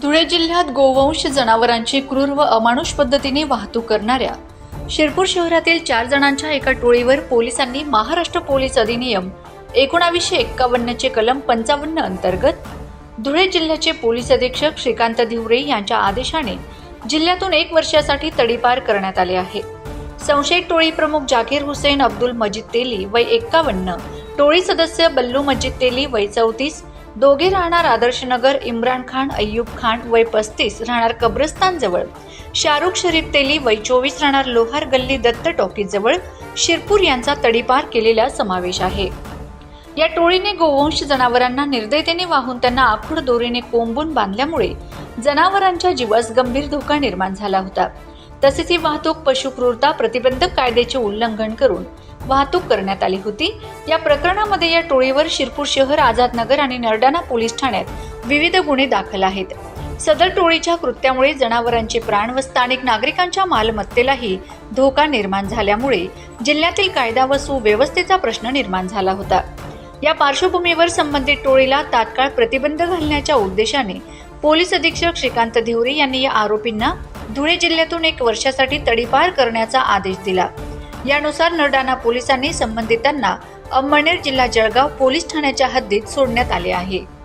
धुळे जिल्ह्यात गोवंश जनावरांची क्रूर व अमानुष पद्धतीने वाहतूक करणाऱ्या शिरपूर शहरातील चार जणांच्या एका टोळीवर पोलिसांनी महाराष्ट्र पोलीस अधिनियम एकोणावीसशे एक्कावन्नचे कलम पंचावन्न अंतर्गत धुळे जिल्ह्याचे पोलीस अधीक्षक श्रीकांत धिवरे यांच्या आदेशाने जिल्ह्यातून एक वर्षासाठी तडीपार करण्यात आले आहे. संशयित टोळी प्रमुख जाकीर हुसेन अब्दुल मजीद तेली वय एक्कावन्न टोळी सदस्य बल्लू मजीद तेली वय चौतीस दोघे राहणार आदर्शनगर इम्रान खान अय्यूब खान वय पस्तीस राहणार कब्रस्तान जवळ. शाहरुख शरीफ तेली वय चोवीस राहणार लोहार गल्ली दत्त टॉकीज जवळ. शिरपूर यांचा तडीपार केलेला समावेश आहे. या टोळीने गोवंश जनावरांना निर्दयतेने वाहून त्यांना आखूड दोरीने कोंबून बांधल्यामुळे जनावरांच्या जीवास गंभीर धोका निर्माण झाला होता. तसेच ही वाहतूक पशुक्रूरता प्रतिबंधक कायद्याचे उल्लंघन करून वाहतूक करण्यात आली होती. या प्रकरणामध्ये या टोळीवर शिरपूर शहर आझादनगर आणि नरडाणा पोलीस ठाण्यात विविध गुन्हे दाखल आहेत. सदर टोळीच्या कृत्यामुळे जनावरांचे प्राण व स्थानिक नागरिकांच्या मालमत्तेलाही धोका निर्माण झाल्यामुळे जिल्ह्यातील कायदा व सुव्यवस्थेचा प्रश्न निर्माण झाला होता. या पार्श्वभूमीवर संबंधित टोळीला तात्काळ प्रतिबंध घालण्याच्या उद्देशाने पोलीस अधीक्षक श्रीकांत धिवरे यांनी या आरोपींना धुळे जिल्ह्यातून एक वर्षासाठी तडीपार करण्याचा आदेश दिला. यानुसार नरडाणा पोलिसांनी संबंधितांना अंमळनेर जिल्हा जळगाव पोलीस ठाण्याच्या हद्दीत सोडण्यात आले आहे.